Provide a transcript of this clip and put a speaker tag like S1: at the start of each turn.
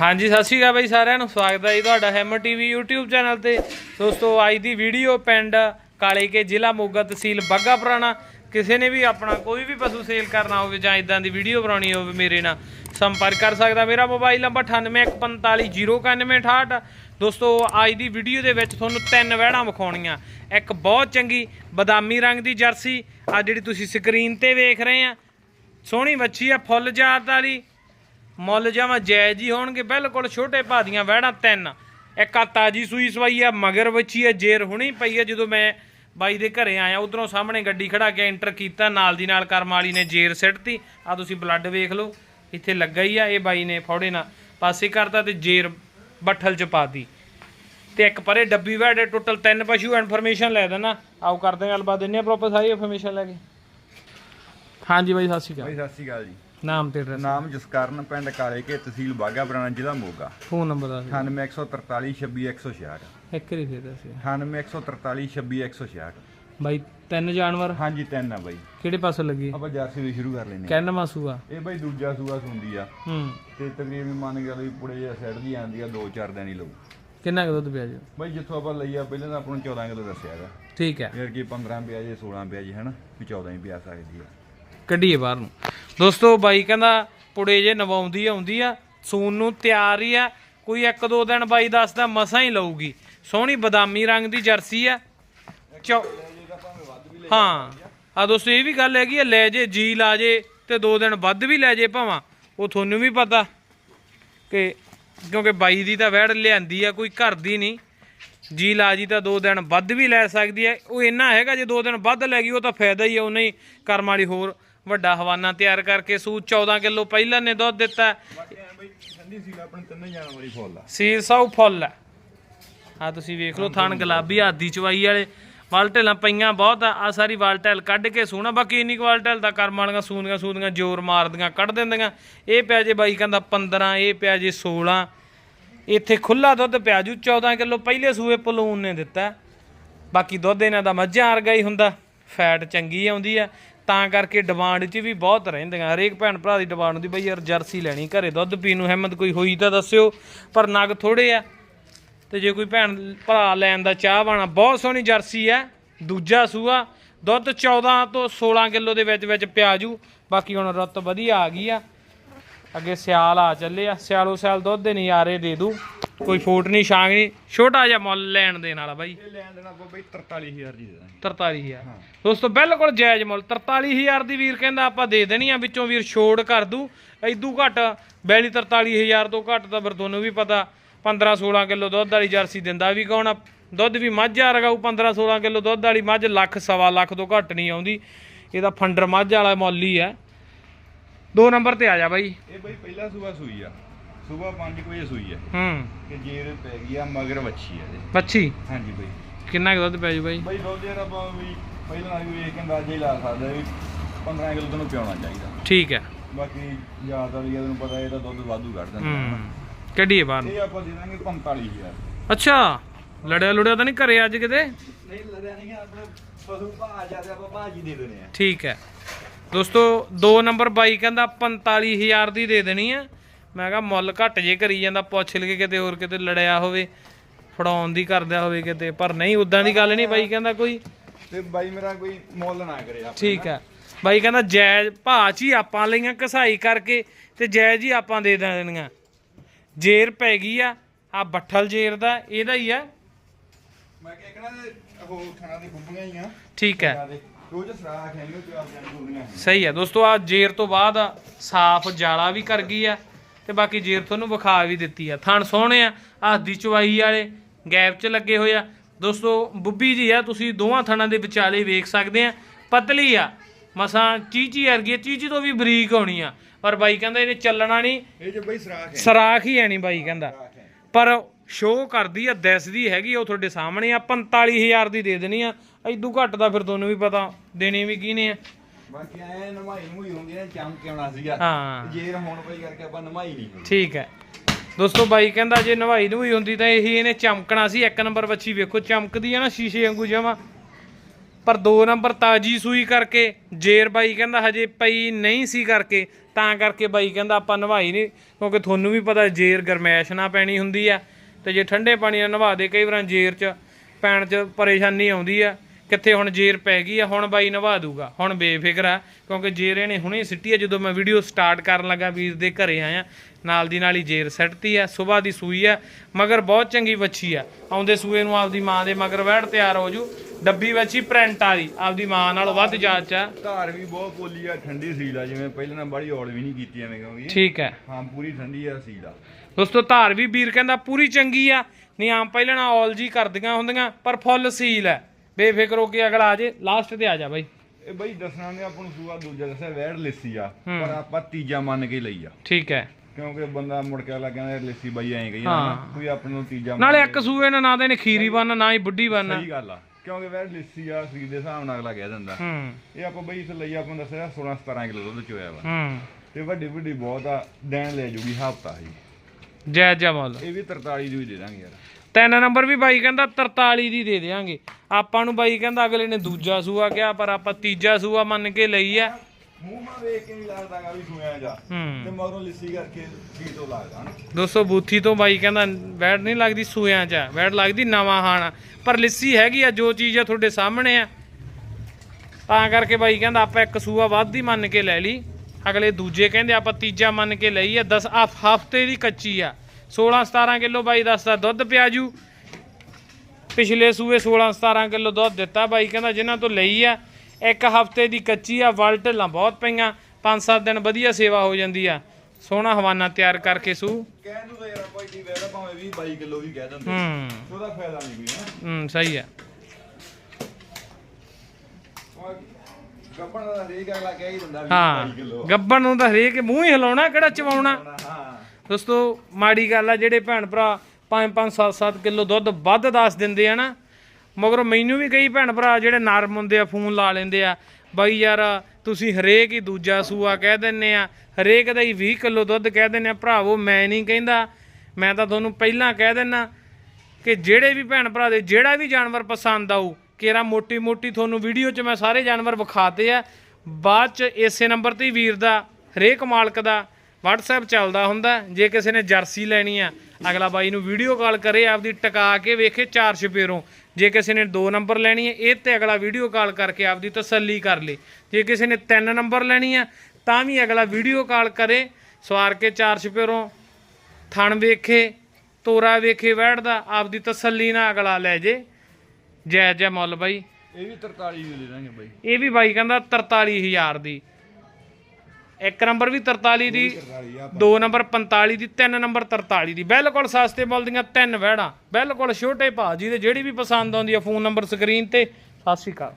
S1: ਹਾਂਜੀ, ਸਤਿ ਸ਼੍ਰੀ ਅਕਾਲ ਬਾਈ ਸਾਰਿਆਂ ਨੂੰ। ਸਵਾਗਤ ਹੈ ਜੀ ਤੁਹਾਡਾ ਹੈਮਰ ਟੀਵੀ YouTube ਚੈਨਲ ਤੇ। ਦੋਸਤੋ, ਅੱਜ ਦੀ ਵੀਡੀਓ ਪਿੰਡ ਕਾਲੇ ਕੇ ਜ਼ਿਲ੍ਹਾ ਮੋਗਾ ਤਹਿਸੀਲ ਬਾਗਾ ਪੁਰਾਣਾ। ਕਿਸੇ ਨੇ ਵੀ ਆਪਣਾ ਕੋਈ ਵੀ ਪਸ਼ੂ ਸੇਲ ਕਰਨਾ ਹੋਵੇ ਜਾਂ ਇਦਾਂ ਦੀ ਵੀਡੀਓ ਬਣਾਉਣੀ ਹੋਵੇ ਮੇਰੇ ਨਾਲ, ਸੰਪਰਕ ਕਰ ਸਕਦਾ। ਮੇਰਾ ਮੋਬਾਈਲ ਨੰਬਰ 9815409168 ਦੋਸਤੋ, ਅੱਜ ਦੀ ਵੀਡੀਓ ਦੇ ਵਿੱਚ ਤੁਹਾਨੂੰ ਤਿੰਨ ਵਹਿੜਾਂ ਵਿਖਾਉਣੀਆਂ। ਇੱਕ ਬਹੁਤ ਚੰਗੀ ਬਦਾਮੀ ਰੰਗ ਦੀ ਜਰਸੀ। ਆ ਜਿਹੜੀ ਤੁਸੀਂ ਸਕਰੀਨ ਤੇ ਵੇਖ ਰਹੇ ਆ, ਸੋਹਣੀ ਵੱਛੀ ਆ, ਫੁੱਲ ਜਾਤ ਵਾਲੀ। ਮੁੱਲ ਜਾਵਾਂ ਜਾਇਜ਼ ਹੀ ਹੋਣਗੇ, ਬਿਲਕੁਲ ਛੋਟੇ ਭਾਅ ਦੀਆਂ ਵਹਿੜਾਂ ਤਿੰਨ। ਇੱਕ ਆ ਤਾਜੀ ਸੂਈ ਸਵਾਈ ਆ, ਮਗਰ ਵੱਛੀ ਆ, ਜੇਰ ਹੁਣੀ ਪਈ ਆ, ਜਦੋਂ ਮੈਂ ਬਾਈ ਦੇ ਘਰੇ ਆਇਆ, ਉਧਰੋਂ ਸਾਹਮਣੇ ਗੱਡੀ ਖੜਾ ਕੇ ਐਂਟਰ ਕੀਤਾ, ਨਾਲ ਦੀ ਨਾਲ ਕਰਮ ਵਾਲੀ ਨੇ ਜੇਰ ਸਿੱਟਤੀ। ਆ ਤੁਸੀਂ ਬਲੱਡ ਵੇਖ ਲਓ, ਇੱਥੇ ਲੱਗਾ ਹੀ ਆ, ਇਹ ਬਾਈ ਨੇ ਫੌੜੇ ਨਾਲ ਪਾਸੇ ਕਰਤਾ ਤੇ ਜੇਰ ਬੱਠਲ ਚ ਪਾਤੀ ਤੇ ਇੱਕ ਪਰੇ ਡੱਬੀ ਵੈਡ ਟੋਟਲ ਤਿੰਨ ਪਸ਼ੂ ਇਨਫੋਰਮੇਸ਼ਨ ਲੈ ਦੇਣਾ। ਆਓ ਕਰਦੇ ਹਾਂ ਗੱਲਬਾਤ ਦਿੰਨੇ ਆ ਪ੍ਰੋਪਰ ਸਾਰੀ ਇਨਫੋਰਮੇਸ਼ਨ ਲੈ ਕੇ। ਹਾਂਜੀ ਬਾਈ, ਸਤਿ ਸ਼੍ਰੀ
S2: ਅਕਾਲ।
S1: ਅਕਾਲ
S2: ਸਤਿ ਸ਼੍ਰੀ ਅਕਾਲ ਜੀ।
S1: ਨਾਮ ਤੇ ਐਡਰੈਸ
S2: ਨਾਮ ਜਸਕਰਨ ਪਿੰਡ ਕਾਲੇ ਕੇ ਤਹਿਸੀਲ ਬਾਗਾ ਪੁਰਾਣਾ ਜ਼ਿਲ੍ਹਾ ਮੋਗਾ।
S1: ਫੋਨ ਨੰਬਰ ਦੱਸ ਦਿਓ।
S2: 9143262166
S1: ਇੱਕ ਵਾਰੀ ਫੇਰ ਦੱਸਿਓ।
S2: 9143262166
S1: ਬਾਈ ਤਿੰਨ ਜਾਨਵਰ?
S2: ਹਾਂਜੀ ਤਿੰਨ ਆ ਬਾਈ।
S1: ਕਿਹੜੇ ਪਾਸੋਂ ਲੱਗੀ?
S2: ਆਪਾਂ ਜਰਸੀ ਤੋਂ ਸ਼ੁਰੂ ਕਰ ਲੈਨੇ
S1: ਕਹਿਣ ਮਾਸੂਆ
S2: ਇਹ ਬਾਈ ਦੂਜਾ ਸੂਆ ਸੁੰਦੀ ਆ।
S1: ਹੂੰ।
S2: ਤੇ ਤਕਰੀਬਨ ਮੰਨ ਗਿਆ ਵੀ ਪੁੜੇ ਜਿਹਾ ਸੈੱਟ ਦੀ ਆਂਦੀ ਆ 2-4 ਦਿਨ ਹੀ ਲਊ।
S1: ਕਿੰਨਾ ਕੁ ਦੁੱਧ ਪਿਆ ਜੀ
S2: ਬਾਈ ਜਿੱਥੋਂ ਆਪਾਂ ਲਈ ਆ ਪਹਿਲਾਂ ਤਾਂ ਆਪਾਂ ਨੂੰ 14 ਕਿਲੋ ਦੱਸਿਆ ਹੈਗਾ।
S1: ਠੀਕ ਹੈ।
S2: ਫਿਰ ਕੀ 15 ਪਿਆ ਜੇ 16 ਪਿਆ ਜੀ ਹਨਾ? ਵੀ 14 ਹੀ ਪਿਆ ਸਕਦੀ ਆ।
S1: ਕੱਢੀਏ ਬਾਹਰ ਨੂੰ। ਦੋਸਤੋ, ਬਾਈ ਕਹਿੰਦਾ ਪੁੜੇ ਜੇ ਨਵਾਉਂਦੀ ਆਉਂਦੀ ਆ, ਸੂਨ ਨੂੰ ਤਿਆਰ ਹੀ ਆ, ਕੋਈ ਇੱਕ ਦੋ ਦਿਨ ਬਾਈ ਦੱਸਦਾ ਮਸਾਂ ਹੀ ਲਊਗੀ। ਸੋਹਣੀ ਬਦਾਮੀ ਰੰਗ ਦੀ ਜਰਸੀ ਆ। ਚੌ ਹਾਂ ਆ ਦੋਸਤੋ, ਇਹ ਵੀ ਗੱਲ ਹੈਗੀ ਆ, ਲੈ ਜੇ ਜੀ ਲਾ ਜੇ ਤੇ ਦੋ ਦਿਨ ਵੱਧ ਵੀ ਲੈ ਜੇ ਭਾਵਾਂ, ਉਹ ਤੁਹਾਨੂੰ ਵੀ ਪਤਾ ਕਿ ਕਿਉਂਕਿ ਬਾਈ ਦੀ ਤਾਂ ਵੈੜ ਲਿਆਂਦੀ ਆ, ਕੋਈ ਘਰ ਦੀ ਨਹੀਂ। ਜੀ ਲਾ ਜੀ ਤਾਂ ਦੋ ਦਿਨ ਵੱਧ ਵੀ ਲੈ ਸਕਦੀ ਹੈ ਉਹ ਇੰਨਾ ਹੈਗਾ ਜੇ ਦੋ ਦਿਨ ਵੱਧ ਲੈ ਗਈ, ਉਹ ਤਾਂ ਫਾਇਦਾ ਹੀ ਆ, ਉਹਨੇ ਹੀ ਕਰਮ ਵਾਲੀ ਹੋਰ ਵੱਡਾ ਹਵਾਨਾ ਤਿਆਰ ਕਰਕੇ ਸੂ 14 ਕਿਲੋ ਪਹਿਲਾਂ ਨੇ ਦੁੱਧ ਦਿੱਤਾ।
S2: ਠੰਡੀ ਸੀ ਆਪਣੇ ਤਿੰਨੇ ਜਾਣ ਵਾਲੀ ਫੁੱਲ ਆ
S1: ਸੀਲ ਸੌ ਫੁੱਲ ਹੈ। ਆ ਤੁਸੀਂ ਵੇਖ ਲਓ ਥਣ ਗੁਲਾਬੀ ਆਦੀ ਚਵਾਈ ਵਾਲੇ ਵਾਲਟੇਲਾਂ ਪਈਆਂ ਬਹੁਤ ਆ। ਆ ਸਾਰੀ ਵਾਲਟੇਲ ਕੱਢ ਕੇ ਸੋਹਣਾ, ਬਾਕੀ ਇੰਨੀ ਕੁ ਵਾਲਟੇਲ ਦਾ ਕਰਮ ਵਾਲੀਆਂ ਸੂਨੀਆਂ ਸੂਦੀਆਂ ਜ਼ੋਰ ਮਾਰਦੀਆਂ, ਕੱਢ ਦਿੰਦੀਆਂ। ਇਹ ਪਿਆ ਜੇ ਬਾਈ ਕਹਿੰਦਾ 15 ਇਹ ਪਿਆ ਜੇ 16 ਇੱਥੇ ਖੁੱਲਾ ਦੁੱਧ ਪਿਆ ਜੂ 14 ਕਿਲੋ ਪਹਿਲੇ ਸੂਏ ਪਲੂਨ ਨੇ ਦਿੱਤਾ। ਬਾਕੀ ਦੁੱਧ ਇਹਨਾਂ ਦਾ ਮੱਝਾਂ ਵਰਗਾ ਹੀ ਹੁੰਦਾ, ਫੈਟ ਚੰਗੀ ਆਉਂਦੀ ਆ। ਤਾਂ ਕਰਕੇ ਡਿਮਾਂਡ 'ਚ ਵੀ ਬਹੁਤ ਰਹਿੰਦੀਆਂ। ਹਰੇਕ ਭੈਣ ਭਰਾ ਦੀ ਡਿਮਾਂਡ ਹੁੰਦੀ, ਬਈ ਯਾਰ ਜਰਸੀ ਲੈਣੀ, ਘਰੇ ਦੁੱਧ ਪੀਣ ਨੂੰ ਹਿੰਮਤ ਕੋਈ ਹੋਈ ਤਾਂ ਦੱਸਿਓ, ਪਰ ਨਗ ਥੋੜੇ ਆ। ਤੇ ਜੇ ਕੋਈ ਭੈਣ ਭਰਾ ਲੈਣ ਦਾ ਚਾਹ ਬਾਣਾ ਬਹੁਤ ਸੋਹਣੀ ਜਰਸੀ ਹੈ, ਦੂਜਾ ਸੂਆ, ਦੁੱਧ 14 ਤੋਂ 16 ਕਿਲੋ ਦੇ ਵਿੱਚ ਵਿੱਚ ਪਿਆਜੂ, ਬਾਕੀ ਹੁਣ ਰੁੱਤ ਵਧੀਆ ਆ ਗਈ ਆ। ਅੱਗੇ ਸਿਆਲ ਆ ਚੱਲੇ ਆ ਸਿਆਲੋ ਸਿਆਲ ਦੁੱਧ ਦੇ ਨਜ਼ਾਰੇ ਦੇ ਦੂ। ਕੋਈ ਫੋਟ ਨਹੀਂ ਛਾਂਗ ਨਹੀਂ। ਛੋਟਾ ਜਿਹਾ ਮੁੱਲ ਲੈਣ ਦੇਣ ਵਾਲਾ ਬਾਈ।
S2: ਇਹ ਲੈਣ ਦੇਣਾ ਬਾਈ 43000 ਦੀ ਦੇ ਦਾਂਗੇ
S1: 43000 ਦੋਸਤੋ ਬਿਲਕੁਲ ਜਾਇਜ਼ ਮੁੱਲ। 43000 ਦੀ ਵੀਰ ਕਹਿੰਦਾ ਆਪਾਂ ਦੇ ਦੇਣੀ ਆ ਵਿੱਚੋਂ ਵੀਰ ਛੋੜ ਕਰ ਦੂ ਐਦੂ ਘੱਟ ਬੈਲੀ 43000 ਤੋਂ ਘੱਟ ਤਾਂ ਫਿਰ ਤੁਹਾਨੂੰ ਵੀ ਪਤਾ 15 16 ਕਿਲੋ ਦੁੱਧ ਵਾਲੀ ਜਰਸੀ ਦਿੰਦਾ ਵੀ ਕੌਣ ਆ। ਦੁੱਧ ਵੀ ਮੱਝ ਆ ਰਗਾਉ 15 16 ਕਿਲੋ ਦੁੱਧ ਵਾਲੀ ਮੱਝ ਲੱਖ ਸਵਾ ਲੱਖ ਤੋਂ ਘੱਟ ਨਹੀਂ ਆਉਂਦੀ। ਇਹਦਾ ਫੰਡਰ ਮੱਝ ਵਾਲਾ ਮੁੱਲ ਹੀ ਆ। ਦੋ ਨੰਬਰ ਤੇ ਆ ਜਾ ਬਾਈ।
S2: ਇਹ ਬਈ ਪਹਿਲਾ ਸੂਆ ਸੂਈ ਆ। ਸੂਬਾ 5 ਵਜੇ ਸੂਈ ਆ
S1: ਹੂੰ।
S2: ਕਿ ਜੇਰ ਪੈ ਗਈ ਆ ਮਗਰ ਵੱਛੀ ਆ ਇਹਦੇ।
S1: ਮੱਛੀ
S2: ਹਾਂਜੀ ਬਈ।
S1: ਕਿੰਨਾ ਕੁ ਦੁੱਧ ਪੈ ਜੂ ਬਾਈ?
S2: ਬਈ ਦੁੱਧ ਜਿਹੜਾ ਆਪਾਂ ਵੀ ਪਹਿਲਾਂ ਨਾਲ ਵੀ ਵੇਖ ਕੇ ਅੰਦਾਜ਼ਾ ਹੀ ਲਾ ਸਕਦੇ ਵੀ 15 ਕਿਲੋ ਤੁਹਾਨੂੰ ਪਿਆਉਣਾ ਚਾਹੀਦਾ।
S1: ਠੀਕ ਹੈ।
S2: ਬਾਕੀ ਵਾਲੀ ਆ ਤੁਹਾਨੂੰ ਪਤਾ ਇਹ ਤਾਂ ਦੁੱਧ ਵਾਧੂ ਕੱਢ ਦਿੰਦਾ।
S1: ਹੂੰ। ਕੱਢੀਏ ਬਾਹਰ
S2: ਇਹ ਆਪਾਂ ਦੇ ਦਾਂਗੇ 45000
S1: ਅੱਛਾ। ਲੜਿਆ ਲੁੜਿਆ ਤਾਂ ਨਹੀਂ ਘਰੇ ਅੱਜ ਕਿਤੇ?
S2: ਨਹੀਂ ਲੜਿਆ ਨਹੀਂ ਆਪਣੇ ਪਸ਼ੂ ਭਾ ਜਾਂਦੇ ਆਪਾਂ ਭਾਜੀ ਦੇ ਦੇਣੇ ਆ।
S1: ਠੀਕ ਹੈ। ਦੋਸਤੋ 2 ਨੰਬਰ ਬਾਈ ਕਹਿੰਦਾ 45000 ਦੀ ਦੇ ਦੇਣੀ ਆ। ਮੈਂ ਕਿਹਾ ਮੁੱਲ ਘੱਟ ਜੇ ਕਰੀ ਜਾਂਦਾ ਪੁੱਛ ਲਈਏ ਕਿਤੇ ਹੋਰ ਕਿਤੇ ਲੜਿਆ ਹੋਵੇ ਫੜਾਉਣ ਦੀ ਕਰਦਿਆ ਹੋਵੇ ਕਿਤੇ ਪਰ ਨਹੀਂ ਉਦਾਂ ਦੀ ਗੱਲ ਨਹੀਂ ਬਾਈ ਕਹਿੰਦਾ ਕੋਈ।
S2: ਤੇ ਬਾਈ ਮੇਰਾ ਕੋਈ ਮੁੱਲ ਨਾ ਕਰੇ ਆਪ
S1: ਠੀਕ ਹੈ। ਬਾਈ ਕਹਿੰਦਾ ਜਾਇਜ਼ ਭਾਅ 'ਚ ਹੀ ਆਪਾਂ ਲਈਆਂ ਕਸਾਈ ਕਰਕੇ ਤੇ ਜਾਇਜ਼ ਹੀ ਆਪਾਂ ਦੇ ਦੇਣੀਆਂ। ਜੇਰ ਪੈ ਗਈ ਆ ਆ ਬੱਠਲ ਜੇਰ ਦਾ ਇਹਦਾ ਹੀ ਆ।
S2: ਮੈਂ ਕਿਹਾ ਕਿਹੜਾ ਉਹ ਥਣਾ ਦੀ ਬੁੱਬੀਆਂ ਹੀ ਆ।
S1: ਠੀਕ ਹੈ।
S2: ਸਰਾਖ ਇਹਨੂੰ
S1: ਸਹੀ ਹੈ ਦੋਸਤੋ ਆ ਜੇਰ ਤੋਂ ਬਾਅਦ ਸਾਫ਼ ਜਾਲਾ ਵੀ ਕਰ ਗਈ ਆ। ਤੇ ਬਾਕੀ ਜੇਰ ਤੁਹਾਨੂੰ ਵਿਖਾ ਵੀ ਦਿੱਤੀ ਆ। ਥਣ ਸੋਹਣੇ ਆ ਹੱਥ ਦੀ ਚਵਾਈ ਵਾਲੇ ਗੈਪ 'ਚ ਲੱਗੇ ਹੋਏ ਆ। ਦੋਸਤੋ ਬੁੱਬੀ ਜੀ ਆ ਤੁਸੀਂ ਦੋਵਾਂ ਥਣਾਂ ਦੇ ਵਿਚਾਲੇ ਵੇਖ ਸਕਦੇ ਆ। ਪਤਲੀ ਆ ਮਸਾਂ ਚੀਚੀ ਵਰਗੀ ਚੀਚੀ ਤੋਂ ਵੀ ਬਰੀਕ ਹੋਣੀ ਆ। ਪਰ ਬਾਈ ਕਹਿੰਦਾ ਇਹਨੇ ਚੱਲਣਾ ਨਹੀਂ।
S2: ਇਹ ਚ ਬਈ ਸਰਾਖ ਹੈ।
S1: ਸਰਾਖ ਹੀ ਨਹੀਂ ਬਾਈ ਕਹਿੰਦਾ। ਪਰ ਸ਼ੋਅ ਕਰਦੀ ਆ ਦਿਸਦੀ ਹੈਗੀ ਉਹ ਤੁਹਾਡੇ ਸਾਹਮਣੇ ਆ। 45000 ਦੀ ਦੇ ਦੇਣੀ ਆ। ਐਦੂ ਘੱਟ ਦਾ ਫਿਰ ਤੁਹਾਨੂੰ ਵੀ ਪਤਾ ਦੇਣੀ ਵੀ ਕਿਹਨੇ ਆ।
S2: ਬਾਕੀ ਐ ਨਮਾਈ ਨੂੰ ਹੀ ਹੁੰਦੀ ਨੇ ਚਮਕ ਕੇ ਆਉਣਾ ਸੀਗਾ।
S1: ਹਾਂ।
S2: ਜੇਰ ਹੁਣ ਬਈ ਕਰਕੇ ਆਪਾਂ ਨਮਾਈ ਨਹੀਂ ਹੋਈ
S1: ਠੀਕ ਹੈ ਦੋਸਤੋ ਬਾਈ ਕਹਿੰਦਾ ਜੇ ਨਵਾਈ ਨਵਈ ਹੁੰਦੀ ਤਾਂ ਇਹੀ ਇਹਨੇ ਚਮਕਣਾ ਸੀ ਇੱਕ ਨੰਬਰ ਬੱਚੀ ਵੇਖੋ ਚਮਕਦੀ ਆ ਨਾ ਸ਼ੀਸ਼ੇ ਵਾਂਗੂ ਜਮਾ। ਪਰ 2 ਨੰਬਰ ਤਾਜੀ ਸੂਈ ਕਰਕੇ ਜੇਰ ਬਾਈ ਕਹਿੰਦਾ ਹਜੇ ਪਈ ਨਹੀਂ ਸੀ ਕਰਕੇ ਤਾਂ ਕਰਕੇ ਬਾਈ ਕਹਿੰਦਾ ਆਪਾਂ ਨਵਾਈ ਨਹੀਂ ਕਿਉਂਕਿ ਤੁਹਾਨੂੰ ਵੀ ਪਤਾ ਜੇਰ ਗਰਮੈਸ਼ ਨਾ ਪੈਣੀ ਹੁੰਦੀ ਆ ਤੇ ਜੇ ਠੰਡੇ ਪਾਣੀ ਨਾਲ ਨਵਾ ਦੇ ਕਈ ਵਾਰਾਂ ਜੇਰ 'ਚ ਪੈਣ 'ਚ ਪਰੇਸ਼ਾਨੀ ਆਉਂਦੀ ਆ ਕਿੱਥੇ ਹੁਣ ਜੇਰ ਪੈ ਗਈ ਆ ਹੁਣ ਬਾਈ ਨਵਾ ਦੂਗਾ। ਹੁਣ ਬੇਫਿਕਰ ਆ ਕਿਉਂਕਿ ਜੇਰ ਇਹਨੇ ਹੁਣੇ ਸਿੱਟੀ ਆ ਜਦੋਂ ਮੈਂ ਵੀਡੀਓ ਸਟਾਰਟ ਕਰਨ ਲੱਗਾ ਵੀਰ ਦੇ ਘਰੇ ਆਇਆ ਨਾਲ ਦੀ ਨਾਲ ਹੀ ਜੇਰ ਸੱਟਤੀ ਆ ਸਵੇਰ ਦੀ ਸੂਈ ਆ ਮਗਰ ਬਹੁਤ ਚੰਗੀ ਵੱਛੀ ਆ। ਆਉਂਦੇ ਸੂਏ ਨੂੰ ਆਪਦੀ ਮਾਂ ਦੇ ਮਗਰ ਵੈੜ ਤਿਆਰ ਹੋ ਜੂ ਡੱਬੀ ਵੱਛੀ ਪ੍ਰਿੰਟ ਵਾਲੀ ਆਪਦੀ ਮਾਂ ਨਾਲ ਵੱਧ ਜਾਚ ਆ।
S2: ਧਾਰ ਵੀ ਬਹੁਤ ਪੋਲੀ ਆ ਠੰਡੀ ਸੀਲ ਆ ਜਿਵੇਂ ਪਹਿਲਾਂ ਨਾਲ ਬੜੀ ਔੜ ਵੀ ਨਹੀਂ ਕੀਤੀ ਐਵੇਂ ਕਹੋਗੇ
S1: ਠੀਕ ਹੈ।
S2: ਹਾਂ ਪੂਰੀ ਠੰਡੀ ਆ ਸੀਲ ਆ।
S1: ਦੋਸਤੋ ਧਾਰ ਵੀ ਵੀਰ ਕਹਿੰਦਾ ਪੂਰੀ ਚੰਗੀ ਆ ਨਹੀਂ ਆਮ ਪਹਿਲਾਂ ਨਾਲ ਔਲ ਜੀ ਕਰਦੀਆਂ ਹੁੰਦੀਆਂ ਪਰ ਫੁੱਲ ਸੀਲ ਹੈ ਬੇਫਿਕਰ ਹੋ ਕੇ ਅਗਲਾ ਆ ਜੇ ਲਾਸਟ ਤੇ ਆ ਜਾ ਬਾਈ।
S2: ਇਹ ਬਈ ਦੱਸਣਾ ਨੇ ਆਪਾਂ ਨੂੰ ਸੂਆ ਦੂਜਾ ਦੱਸਿਆ ਵੈੜ ਲਿੱਸੀ ਆ ਪਰ ਆਪਾਂ ਤੀਜਾ ਮੰਨ ਕੇ ਲਈ ਆ।
S1: ਠੀਕ ਹੈ।
S2: ਕਿਉਂਕਿ ਬੰਦਾ ਮੁੜ ਕੇ ਅਗਲਾ ਕਹਿੰਦਾ ਲਿੱਸੀ ਬਾਈ ਐਂ ਕਹੀ। ਜਾਂਦਾ ਕੋਈ ਆਪਣੇ ਨੂੰ ਤੀਜਾ
S1: ਨਾਲੇ ਇੱਕ ਸੂਏ ਨਾਲ ਨਾ ਦੇ ਨੇ ਖੀਰੀ ਬੰਨ ਨਾ ਹੀ ਬੁੱਢੀ ਬੰਨ।
S2: ਸਹੀ ਗੱਲ ਆ। ਕਿਉਂਕਿ ਵੈੜ ਲਿੱਸੀ ਆ ਸਰੀਰ ਦੇ ਹਿਸਾਬ ਨਾਲ ਅਗਲਾ ਕਹਿ ਦਿੰਦਾ। ਇਹ ਆਪਾਂ ਬਈ ਇਸ ਲਈ ਆਪਾਂ ਦੱਸਿਆ 16 17 ਕਿਲੋ ਦੁੱਧ ਚੋਇਆ ਵਾ। ਤੇ ਵੱਡੀ ਵੱਡੀ ਬਹੁਤ ਆ ਦੇਣ ਲੈ ਜੂਗੀ ਹਫਤਾ ਜੀ
S1: ਜੈ ਜੈ ਮੁੱਲ।
S2: ਇਹ ਵੀ 43 ਦੀ ਹੀ ਦੇ ਦਾਂਗੇ ਯਾਰ।
S1: ਤਿੰਨ ਨੰਬਰ ਵੀ ਬਾਈ ਕਹਿੰਦਾ 43 ਦੀ ਦੇ ਦੇਾਂਗੇ ਆਪਾਂ ਨੂੰ ਬਾਈ ਕਹਿੰਦਾ ਅਗਲੇ ਨੇ ਦੂਜਾ ਸੂਆ ਕਿਹਾ ਪਰ ਆਪਾਂ ਤੀਜਾ ਸੂਆ ਮੰਨ ਕੇ ਲਈ ਆ।
S2: ਮੂੰਹ ਮਾ ਵੇਖ ਕੇ ਨਹੀਂ ਲੱਗਦਾਗਾ ਵੀ ਸੂਇਆ ਜਾ। ਤੇ ਮਗਰੋਂ ਲਿੱਸੀ ਕਰਕੇ ਕੀ ਤੋਂ ਲੱਗਦਾ ਨਾ
S1: ਦੋਸਤੋ ਬੂਥੀ ਤੋਂ ਬਾਈ ਕਹਿੰਦਾ ਵੈੜ ਨਹੀਂ ਲੱਗਦੀ ਸੂਇਆਂ 'ਚ ਵੈੜ ਲੱਗਦੀ ਨਵਾਂ ਹਾਣ ਪਰ ਲਿੱਸੀ ਹੈਗੀ ਆ ਜੋ ਚੀਜ਼ ਆ ਤੁਹਾਡੇ ਸਾਹਮਣੇ ਆ। ਤਾਂ ਕਰਕੇ ਬਾਈ ਕਹਿੰਦਾ ਆਪਾਂ ਇੱਕ ਸੂਆ ਵੱਧ ਹੀ ਮੰਨ ਕੇ ਲੈ ਲਈ। ਅਗਲੇ ਦੂਜੇ ਕਹਿੰਦੇ ਆਪਾਂ ਤੀਜਾ ਮੰਨ ਕੇ ਲਈ ਆ 10 ਹਫ਼ਤੇ ਦੀ ਕੱਚੀ ਆ। 16 17 ਕਿਲੋ ਬਾਈ ਦੱਸਦਾ ਦੁੱਧ ਪਿਆਜੂ ਪਿਛਲੇ ਸੂਏ 16 17 ਕਿਲੋ ਦੁੱਧ ਦਿੱਤਾ ਬਾਈ ਕਹਿੰਦਾ ਜਿਨ੍ਹਾਂ ਤੋਂ ਲਈ ਆ ਇੱਕ ਹਫ਼ਤੇ ਦੀ ਕੱਚੀ ਆ ਵਲ ਢਿੱਲਾਂ ਬਹੁਤ ਪਈਆਂ 5-7 ਦਿਨ ਵਧੀਆ ਸੇਵਾ ਹੋ ਜਾਂਦੀ ਆ। ਸੋਹਣਾ ਹਵਾਨਾ ਤਿਆਰ ਕਰਕੇ ਸੂ।
S2: ਕਹਿਣ ਨੂੰ ਤਾਂ ਯਾਰ ਆਪਾਂ ਇੱਡੀ ਵੈੜ ਆ, ਭਾਵੇਂ 20 22 ਕਿਲੋ ਵੀ ਕਹਿ ਦਿੰਦੇ
S1: ਹੂੰ।
S2: ਉਹਦਾ ਫਾਇਦਾ ਨਹੀਂ ਕੋਈ ਨਾ।
S1: ਹੂੰ ਸਹੀ ਹੈ
S2: ਗੱਪਣ ਦਾ ਰੇਕ ਅਗਲਾ ਕਹਿ ਹੀ ਦਿੰਦਾ ਵੀ 22
S1: ਹਾਂ
S2: ਕਿਲੋ
S1: ਗੱਬਣ ਨੂੰ ਤਾਂ ਹਰੇਕ ਮੂੰਹ ਹੀ ਹਿਲਾਉਣਾ ਕਿਹੜਾ ਚਵਾਉਣਾ। ਦੋਸਤੋ, ਮਾੜੀ ਗੱਲ ਆ, ਜਿਹੜੇ ਭੈਣ ਭਰਾ 5-5 7-7 ਕਿਲੋ ਦੁੱਧ ਵੱਧ ਦੱਸ ਦਿੰਦੇ ਆ ਨਾ, ਮਗਰ ਮੈਨੂੰ ਵੀ ਕਈ ਭੈਣ ਭਰਾ ਜਿਹੜੇ ਨਰਮ ਹੁੰਦੇ ਆ, ਫੋਨ ਲਾ ਲੈਂਦੇ ਆ, ਬਾਈ ਯਾਰ ਤੁਸੀਂ ਹਰੇਕ ਹੀ ਦੂਜਾ ਸੂਆ ਕਹਿ ਦਿੰਨੇ ਆ, ਹਰੇਕ ਦਾ ਹੀ 20 ਕਿਲੋ ਦੁੱਧ ਕਹਿ ਦਿੰਨੇ ਆ, ਭਰਾਵੋ, ਮੈਂ ਨਹੀਂ ਕਹਿੰਦਾ, ਮੈਂ ਤਾਂ ਤੁਹਾਨੂੰ ਪਹਿਲਾਂ ਕਹਿ ਦਿੰਨਾ ਕਿ ਜਿਹੜੇ ਵੀ ਭੈਣ ਭਰਾ ਦੇ, ਜਿਹੜਾ ਵੀ ਜਾਨਵਰ ਪਸੰਦ ਆਊ ਕੇਰਾ ਮੋਟੀ ਮੋਟੀ ਤੁਹਾਨੂੰ ਵੀਡੀਓ 'ਚ ਮੈਂ ਸਾਰੇ ਜਾਨਵਰ ਵਿਖਾਤੇ ਆ, ਬਾਅਦ 'ਚ ਇਸੇ ਨੰਬਰ ਤੇ ਹੀ ਵੀਰ ਦਾ, ਹਰੇਕ ਮਾਲਕ ਦਾ WhatsApp ਚੱਲਦਾ ਹੁੰਦਾ ਜੇ ਕਿਸੇ ਨੇ ਜਰਸੀ ਲੈਣੀ ਆ ਅਗਲਾ ਬਾਈ ਨੂੰ ਵੀਡੀਓ ਕਾਲ ਕਰੇ ਆਪਦੀ ਟਿਕਾ ਕੇ ਵੇਖੇ ਚਾਰ ਛਪੇਰੋਂ। ਜੇ ਕਿਸੇ ਨੇ 2 ਨੰਬਰ ਲੈਣੀ ਹੈ ਇਹ ਤੇ ਅਗਲਾ ਵੀਡੀਓ ਕਾਲ ਕਰਕੇ ਆਪਦੀ ਤਸੱਲੀ ਕਰ ਲੇ। ਜੇ ਕਿਸੇ ਨੇ 3 ਨੰਬਰ ਲੈਣੀ ਆ ਤਾਂ ਵੀ ਅਗਲਾ ਵੀਡੀਓ ਕਾਲ ਕਰੇ ਸਵਾਰ ਕੇ ਚਾਰ ਛਪੇਰੋਂ ਥਣ ਵੇਖੇ ਤੋਰਾ ਵੇਖੇ ਬੈਠਦਾ ਆਪਦੀ ਤਸੱਲੀ ਨਾਲ ਅਗਲਾ ਲੈ ਜੇ। ਜੈ ਜੈ ਮੁੱਲ ਬਾਈ।
S2: ਇਹ ਵੀ 43 ਦੀ ਦੇ ਦਾਂਗੇ ਬਾਈ।
S1: ਇਹ ਵੀ ਬਾਈ ਕਹਿੰਦਾ 43000 ਦੀ। ਇੱਕ ਨੰਬਰ ਵੀ 43 ਦੀ
S2: 43 ਆ
S1: ਦੋ ਨੰਬਰ 45 ਦੀ ਤਿੰਨ ਨੰਬਰ 43 ਦੀ। ਬਿਲਕੁਲ ਸਸਤੇ ਮੁੱਲ ਦੀਆਂ ਤਿੰਨ ਵਹਿੜਾਂ। ਬਿਲਕੁਲ ਛੋਟੇ ਭਾਅ ਜੀ ਦੇ ਜਿਹੜੀ ਵੀ ਪਸੰਦ ਆਉਂਦੀ ਆ ਫੋਨ ਨੰਬਰ ਸਕਰੀਨ ਤੇ। ਸਤਿ ਸ਼੍ਰੀ ਅਕਾਲ।